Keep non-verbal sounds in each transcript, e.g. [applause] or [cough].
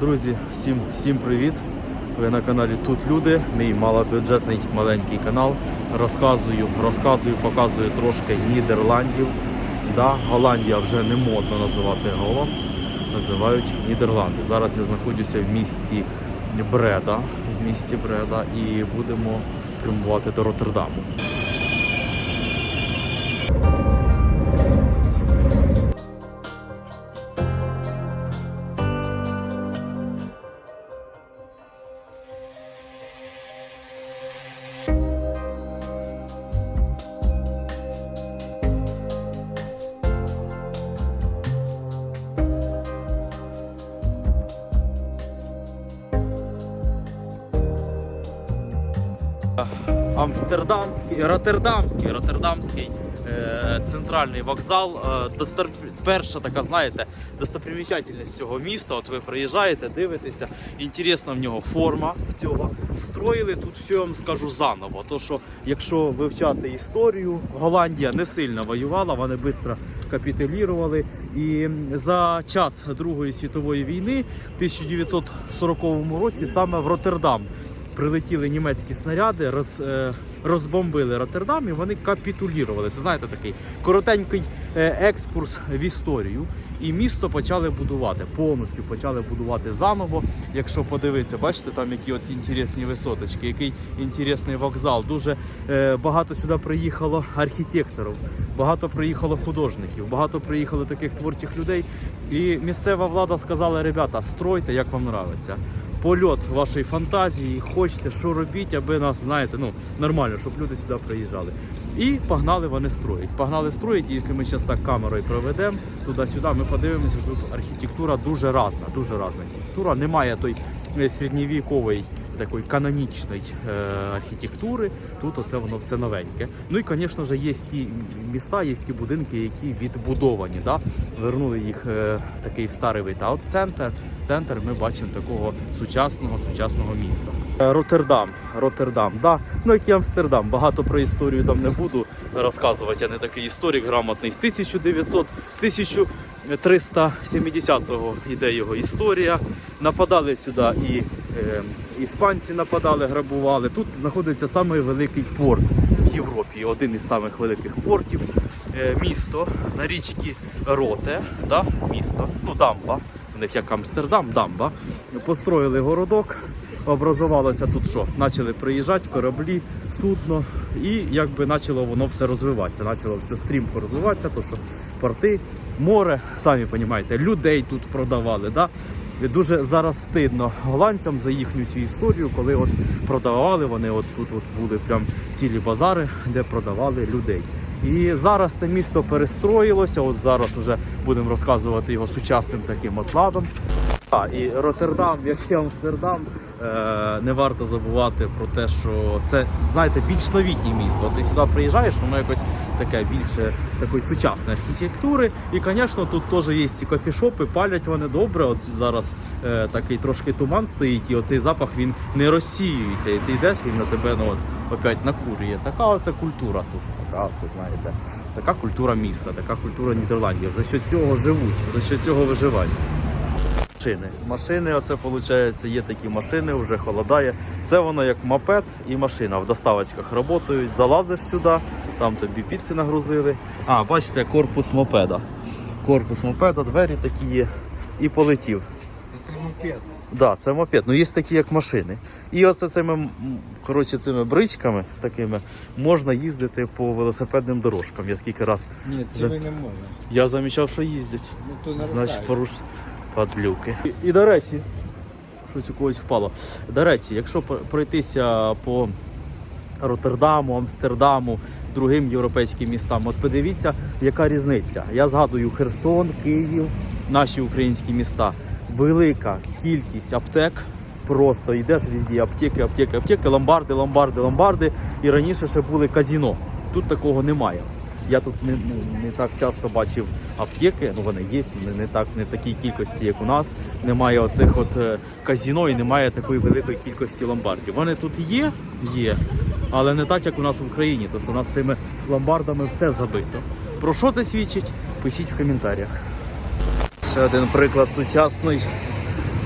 Друзі, всім, всім привіт! Ви на каналі Тут Люди, мій малобюджетний маленький канал. Розказую, розказую, показую трошки Нідерландів. Да, Голландія вже не модно називати Голланд, називають Нідерланди. Зараз я знаходжуся в місті Бреда, в місті Бреда і будемо прямувати до Роттердаму. Амстердамський, Роттердамський, Роттердамський е, центральний вокзал. Е, достор... Перша така, знаєте, достопримічательність цього міста. От ви приїжджаєте, дивитеся. Інтересна в нього форма в цього. Строїли тут все я вам скажу заново. То що, якщо вивчати історію, Голландія не сильно воювала, вони швидко капітулювали. І за час Другої світової війни, в 1940 році, саме в Роттердам прилетіли німецькі снаряди, роз, е, розбомбили Роттердам і вони капітулірували. Це знаєте такий коротенький е, екскурс в історію. І місто почали будувати. Повністю почали будувати заново. Якщо подивитися, бачите, там які от інтересні висоточки, який інтересний вокзал. Дуже е, багато сюди приїхало архітекторів, багато приїхало художників, багато приїхало таких творчих людей. І місцева влада сказала: ребята, стройте, як вам нравиться польот вашої фантазії, хочете, що робіть, аби нас, знаєте, ну нормально, щоб люди сюди приїжджали. І погнали вони строїть. Погнали строїть, і якщо ми зараз так камерою проведемо туди-сюди, ми подивимося, що тут архітектура дуже різна, дуже різна архітектура. Немає той е, середньовікової такої канонічної е, архітектури. Тут оце воно все новеньке. Ну і, звісно ж, є ті міста, є ті будинки, які відбудовані. Да? Вернули їх е, такий в старий вид. А от центр, центр ми бачимо такого сучасного сучасного міста. Е, Роттердам, Роттердам, да. Ну як і Амстердам. Багато про історію там не буду розказувати. Я не такий історик грамотний. З 1900, з 1370-го йде його історія. Нападали сюди і е, іспанці нападали, грабували. Тут знаходиться самий великий порт в Європі, один із самих великих портів. Е, місто на річці Роте, да? місто, ну дамба. В них як Амстердам, дамба. Построїли городок. Образувалося тут що? Почали приїжджати кораблі, судно, і якби почало воно все розвиватися. Почало все стрімко розвиватися, то що порти, море, самі розумієте, людей тут продавали. Да? Дуже зараз стидно голландцям за їхню цю історію, коли от продавали вони, от тут от були прям цілі базари, де продавали людей. І зараз це місто перестроїлося. От зараз вже будемо розказувати його сучасним таким отладом. А, і Роттердам, як і Амстердам, е, не варто забувати про те, що це, знаєте, більш новітнє місто. Ти сюди приїжджаєш, воно якось таке більше такої сучасної архітектури. І, звісно, тут теж є ці кофішопи, палять вони добре. От зараз е, такий трошки туман стоїть, і оцей запах він не розсіюється. І ти йдеш і на тебе ну, от, опять накурює. Така оце культура тут. Така, це знаєте, така культура міста, така культура Нідерландів. За що цього живуть, за що цього виживають. Машини. Машини, оце виходить, є такі машини, вже холодає. Це воно як мопед і машина. В доставочках працюють, залазиш сюди, там тобі піци нагрузили. А, бачите, корпус мопеда. Корпус мопеда, двері такі є. І полетів. Це мопед. Да, це мопед. Ну є такі, як машини. І оце цими, коротше, цими бричками такими можна їздити по велосипедним дорожкам. Я скільки раз Ні, це не можна. я замічав, що їздять. Ну то не Значить, поруш падлюки. І, і до речі, щось у когось впало. До речі, якщо пройтися по Роттердаму, Амстердаму, другим європейським містам, от подивіться, яка різниця. Я згадую Херсон, Київ, наші українські міста. Велика кількість аптек. Просто йдеш везде, аптеки, аптеки, аптеки, ломбарди, ломбарди, ломбарди. І раніше ще були казіно. Тут такого немає. Я тут не, ну, не так часто бачив аптеки, ну вони є, не, так, не в такій кількості, як у нас. Немає оцих от е, казіно і немає такої великої кількості ломбардів. Вони тут є, є, але не так, як у нас в Україні, тому що у нас тими ломбардами все забито. Про що це свідчить? Пишіть в коментарях. Ще один приклад сучасної,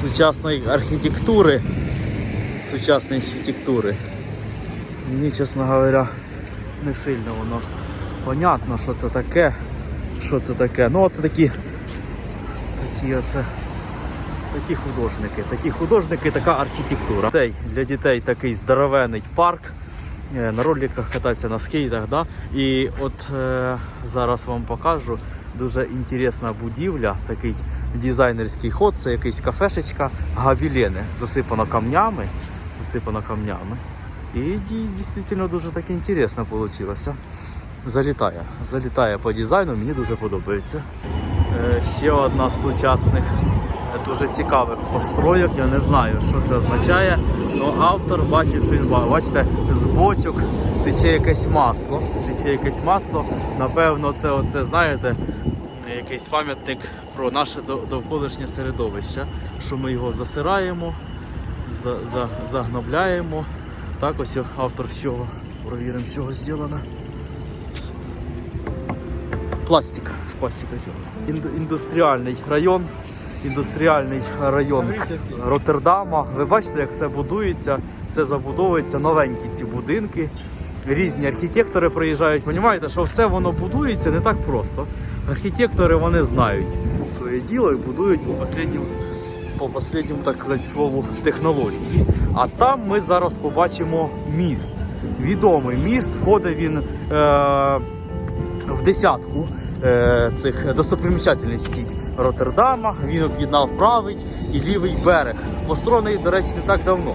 сучасної архітектури. Сучасної архітектури. Мені, чесно говоря, не сильно воно понятно, що це таке. Що це таке. Ну от такі. Такі оце. Такі художники, такі художники, така архітектура. Для дітей такий здоровений парк. е, На роликах кататися на скейтах. Да? І от е, зараз вам покажу дуже інтересна будівля, такий дизайнерський ход, це якийсь кафешечка Габілени, засипано камнями. Засипано камнями. І ді- дійсно дуже так інтересно вийшло. Залітає. Залітає по дизайну, мені дуже подобається. Е, ще одна з сучасних е, дуже цікавих постройок. Я не знаю, що це означає. але автор бачив, що він ба- бачите, з бочок тече якесь масло. Тече якесь масло. Напевно, це оце, знаєте, якийсь пам'ятник про наше довколишнє середовище, що ми його засираємо, за, за, загнобляємо. Так, ось автор всього. Провіримо, чого зроблено. Пластик з пластика зроблено. Інду- індустріальний район. Індустріальний район Роттердама. Ви бачите, як все будується, все забудовується, новенькі ці будинки. Різні архітектори приїжджають. Понімаєте, що все воно будується не так просто. Архітектори вони знають своє діло і будують по останньому, по останньому, так сказати, слову технології. А там ми зараз побачимо міст. Відомий міст, входить він. Е- в десятку е, цих достопримічательностей Роттердама. Він об'єднав правий і лівий берег. Построєний, до речі, не так давно.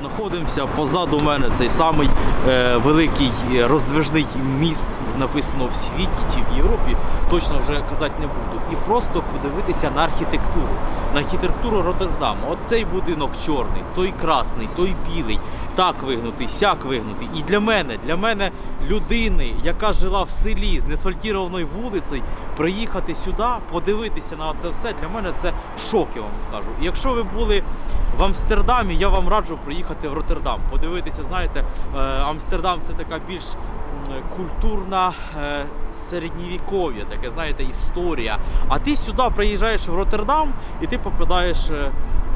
Знаходимося. Позаду мене цей самий е, великий е, роздвижний міст, написано в світі чи в Європі. Точно вже казати не буду. І просто подивитися на архітектуру. На архітектуру Роттердаму. От цей будинок чорний, той красний, той білий, так вигнутий, сяк вигнутий. І для мене, для мене, людини, яка жила в селі з несфальтірованою вулицею, приїхати сюди, подивитися на це все, для мене це шок, я вам скажу. І якщо ви були в Амстердамі, я вам раджу приїхати в Роттердам. Подивитися, знаєте, е, Амстердам це така більш культурна е, середньовіков'я, таке, знаєте, історія. А ти сюди приїжджаєш в Роттердам і ти попадаєш.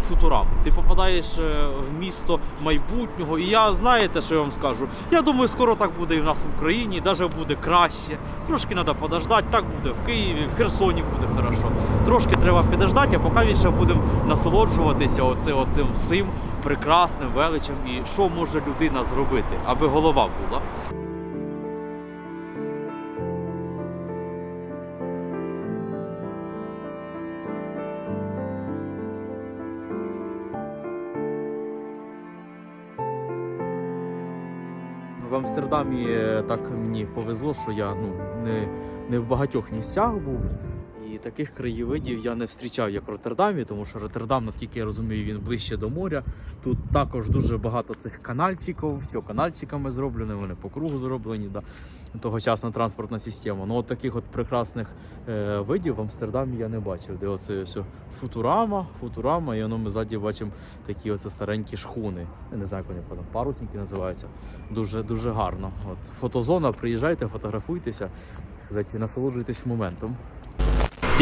Футурам. Ти попадаєш е, в місто майбутнього. І я знаєте, що я вам скажу? Я думаю, скоро так буде і в нас в Україні, навіть буде краще. Трошки треба подождати, так буде в Києві, в Херсоні буде хорошо. Трошки треба підождати, а поки ще будемо насолоджуватися оце, оцим всім прекрасним величем і що може людина зробити, аби голова була. В Амстердамі е, так мені повезло, що я ну, не, не в багатьох місцях був. Таких краєвидів я не зустрічав, як в Роттердамі, тому що Роттердам, наскільки я розумію, він ближче до моря. Тут також дуже багато цих канальчиків, все канальчиками зроблено, вони по кругу зроблені. Да. Тогочасна транспортна система. Ну, от таких от прекрасних е, видів в Амстердамі я не бачив. Де оце все футурама, футурама, і воно ми ззаді бачимо такі оце старенькі шхуни. Я не знаю, як вони парусники називаються. Дуже дуже гарно. От фотозона, приїжджайте, фотографуйтеся, сказати, насолоджуйтесь моментом.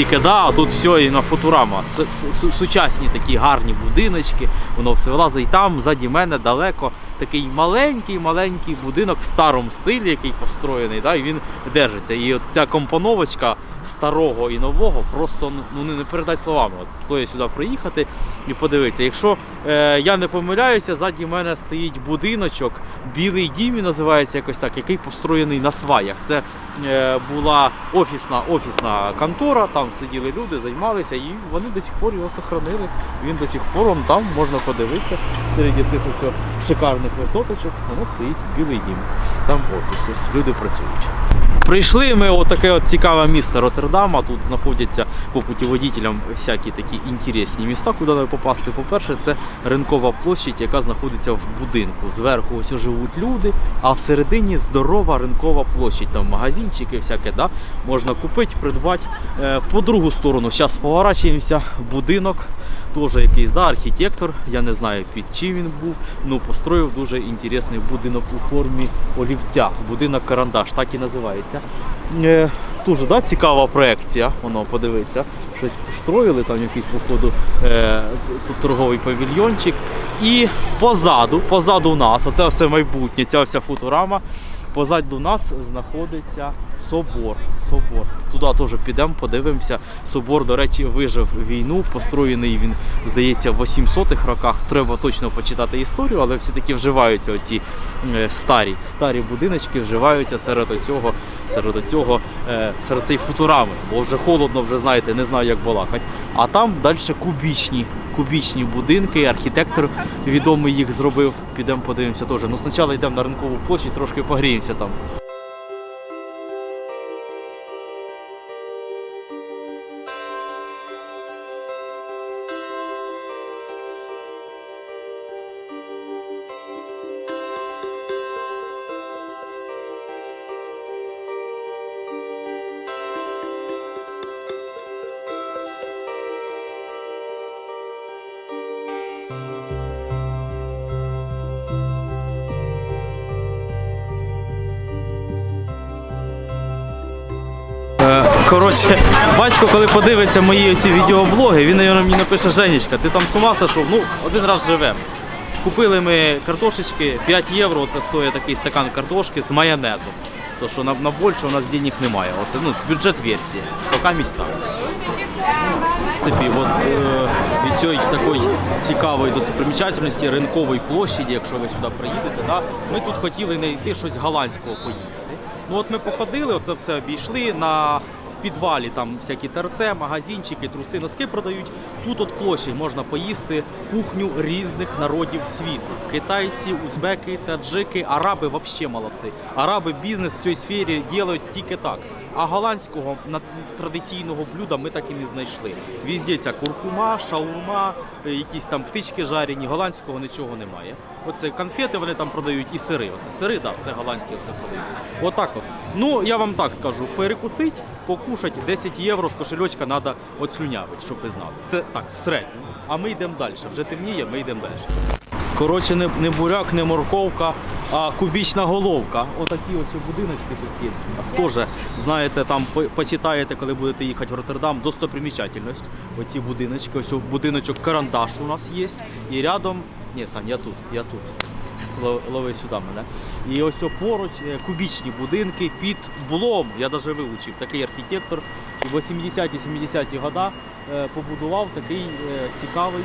Тільки да, а тут все і на футурама. Су- су- Сучасні такі гарні будиночки, воно все влазить І там ззаді мене далеко такий маленький маленький будинок в старому стилі, який построєний, да, і він держиться. І от ця компоновочка старого і нового просто ну не, не передать словами. От стоїть сюди приїхати і подивитися. Якщо е, я не помиляюся, ззаді мене стоїть будиночок, білий дім називається якось так, який построєний на сваях. Це е, була офісна офісна контора, там сиділи люди, займалися, і вони до сих пор його сохранили. Він до сих пор там можна подивитися. Серед цих ось шикарних висоточок, воно стоїть білий дім. Там офіси, люди працюють. Прийшли ми от таке от цікаве місто Роттердама. Тут знаходяться по путіводітелям всякі такі інтересні міста, куди не попасти. По-перше, це ринкова площадь, яка знаходиться в будинку. Зверху ось живуть люди, а всередині здорова ринкова площадь. Там магазинчики, всяке, да? можна купити, придбати. Е, По другу сторону, зараз поворачуємося, будинок. Теж якийсь да, архітектор, я не знаю під чим він був. Ну построїв дуже інтересний будинок у формі олівця. Будинок карандаш, так і називається. Е, дуже да, цікава проекція. Воно подивиться. Щось построїли, там якийсь походу е, тут торговий павільйончик. І позаду, позаду нас, оце все майбутнє, ця вся футурама. Позаду нас знаходиться собор. Собор. Туди теж підемо, подивимося. Собор, до речі, вижив війну. Построєний він, здається, в 800-х роках. Треба точно почитати історію, але все-таки вживаються оці е, старі, старі будиночки, вживаються серед цього, серед цього, е, серед цієї футурами. Бо вже холодно, вже знаєте, не знаю, як балакати. А там далі кубічні. Кубічні будинки, архітектор відомий їх зробив. Підемо подивимося теж. Ну спочатку йдемо на ринкову площадь, трошки погріємося там. Коротше, батько, коли подивиться мої ці відеоблоги, він, мабуть, мені напише Женечка, ти там з ума сошов? Ну, один раз живемо. Купили ми картошечки 5 євро, це стоїть такий стакан картошки з майонезом. То що на, на більше у нас денег немає. Оце ну, бюджет версія. Поки міста. В принципі, от, е, від цієї такої цікавої достопримічательності ринкової площаді, якщо ви сюди приїдете, да, ми тут хотіли знайти щось голландського поїсти. Ну от ми походили, оце все обійшли на. Підвалі там всякі терце, магазинчики, труси, носки продають. Тут от площі можна поїсти кухню різних народів світу. Китайці, узбеки, таджики, араби взагалі молодці. Араби бізнес в цій сфері роблять тільки так. А голландського традиційного блюда ми так і не знайшли. Візде ця куркума, шаурма, якісь там птички жарені, голландського нічого немає. Оце конфети вони там продають і сири. Оце сири, да, це голландці це продають. Отак от. Ну, я вам так скажу, перекусить, покушать 10 євро з кошельочка треба оцлюнявити, щоб ви знали. Це так, в середньому. А ми йдемо далі. Вже темніє, ми йдемо далі. Коротше, не, не буряк, не морковка, а кубічна головка. Отакі ось будиночки тут є. Нас теж, знаєте, там почитаєте, коли будете їхати в Роттердам, достопримічательність. Оці будиночки, ось будиночок карандаш у нас є. І рядом. Ні, Сань, я тут, я тут. Лов- Лови сюди мене. І ось поруч е, кубічні будинки під Блом. Я навіть вивчив такий архітектор. І в 80-70-ті года е, побудував такий е, цікавий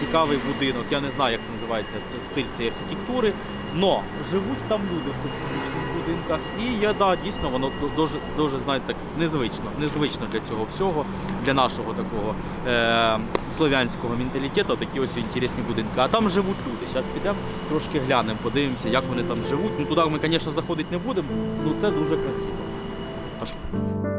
цікавий будинок. Я не знаю, як це називається це стиль цієї архітектури. Но живуть там люди в публічних будинках. І я да, дійсно воно дуже, дуже знаєте, так незвично, незвично для цього всього, для нашого такого е- слов'янського менталітету, такі ось інтересні будинки. А там живуть люди. Зараз підемо трошки глянемо, подивимося, як вони там живуть. Ну туди ми, звісно, заходити не будемо, ну це дуже красиво. Пошли.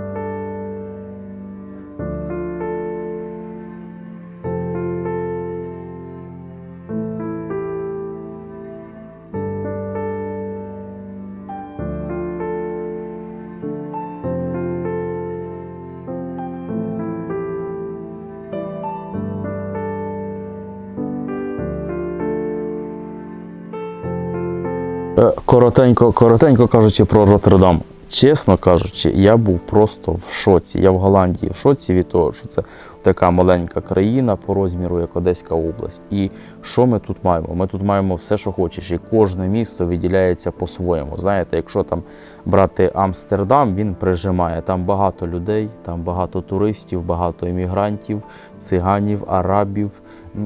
Коротенько, коротенько кажучи про Роттердам. Чесно кажучи, я був просто в шоці. Я в Голландії в шоці від того, що це така маленька країна по розміру, як Одеська область. І що ми тут маємо? Ми тут маємо все, що хочеш, і кожне місто виділяється по-своєму. Знаєте, якщо там брати Амстердам, він прижимає. Там багато людей, там багато туристів, багато іммігрантів, циганів, арабів,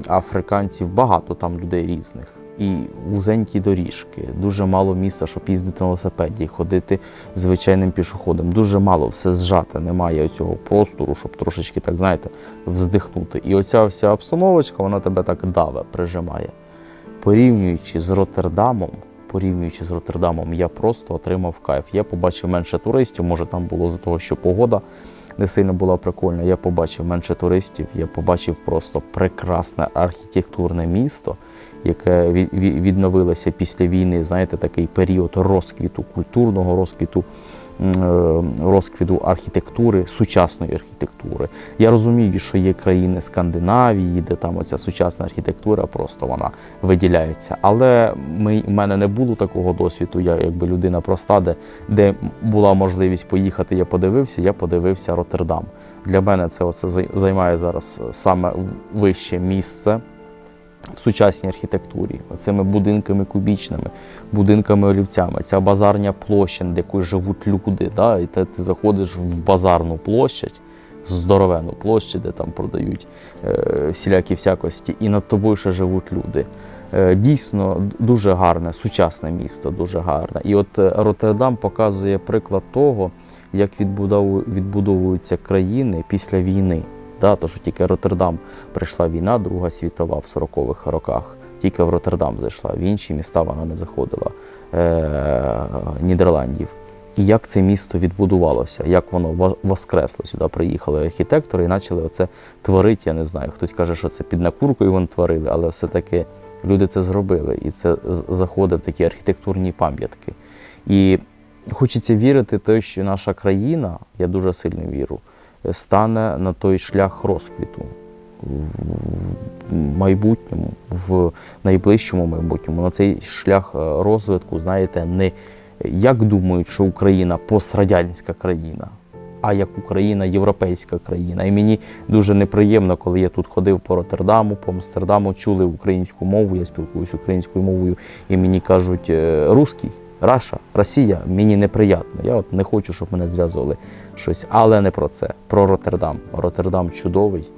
африканців, багато там людей різних і вузенькі доріжки, дуже мало місця, щоб їздити на велосипеді, ходити звичайним пішоходом. Дуже мало, все зжате, немає цього простору, щоб трошечки, так знаєте, вздихнути. І оця вся обстановочка, вона тебе так даве, прижимає. Порівнюючи з Роттердамом, порівнюючи з Роттердамом, я просто отримав кайф. Я побачив менше туристів, може там було за того, що погода не сильно була прикольна. Я побачив менше туристів, я побачив просто прекрасне архітектурне місто, яке ві- ві- відновилося після війни. Знаєте, такий період розквіту, культурного розквіту, е, розквіту архітектури, сучасної архітектури. Я розумію, що є країни Скандинавії, де там оця сучасна архітектура просто вона виділяється. Але ми, в мене не було такого досвіду. Я якби людина проста, де, де була можливість поїхати, я подивився, я подивився Роттердам. Для мене це оце займає зараз саме вище місце в сучасній архітектурі, цими будинками кубічними, будинками олівцями, ця базарня площа, де живуть люди. Да? І те ти заходиш в базарну площадь, здоровену площадь, де там продають е, всілякі всякості, і над тобою ще живуть люди. Е, дійсно дуже гарне, сучасне місто, дуже гарне. І от е, Роттердам показує приклад того, як відбудову- відбудовуються країни після війни. Да, то, що тільки Роттердам прийшла війна, Друга світова в 40-х роках. Тільки в Роттердам зайшла, в інші міста вона не заходила е- Нідерландів. І як це місто відбудувалося, як воно воскресло сюди приїхали архітектори і почали оце творити. Я не знаю. Хтось каже, що це під накуркою вони творили, але все-таки люди це зробили, і це заходить в такі архітектурні пам'ятки. І хочеться вірити, те, що наша країна, я дуже сильно вірю, стане на той шлях розквіту в майбутньому, в найближчому майбутньому, на цей шлях е, розвитку, знаєте, не як думають, що Україна пострадянська країна, а як Україна європейська країна. І мені дуже неприємно, коли я тут ходив по Роттердаму, по Амстердаму, чули українську мову, я спілкуюся українською мовою, і мені кажуть е, русський. Раша, Росія, мені неприємно. Я от не хочу, щоб мене зв'язували щось, але не про це. Про Роттердам. Роттердам чудовий.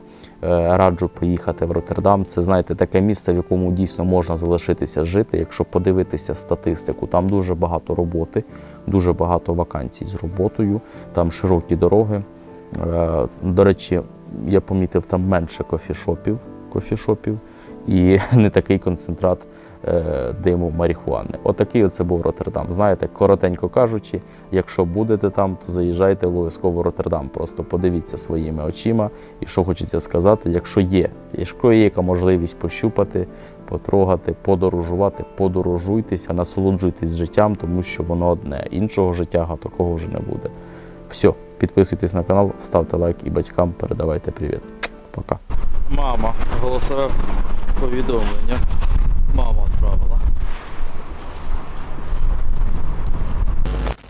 Е, Раджу поїхати в Роттердам. Це знаєте таке місто, в якому дійсно можна залишитися жити. Якщо подивитися статистику, там дуже багато роботи, дуже багато вакансій з роботою, там широкі дороги. Е, До речі, я помітив там менше кофішопів, кофішопів і [laughs] не такий концентрат диму марихуани. Отакий оце був Роттердам. Знаєте, коротенько кажучи, якщо будете там, то заїжджайте обов'язково в Роттердам. Просто подивіться своїми очима. І що хочеться сказати, якщо є, якщо є яка можливість пощупати, потрогати, подорожувати, подорожуйтеся, насолоджуйтесь життям, тому що воно одне. Іншого життя такого вже не буде. Все, підписуйтесь на канал, ставте лайк і батькам передавайте привіт. Пока. Мама, голосове повідомлення.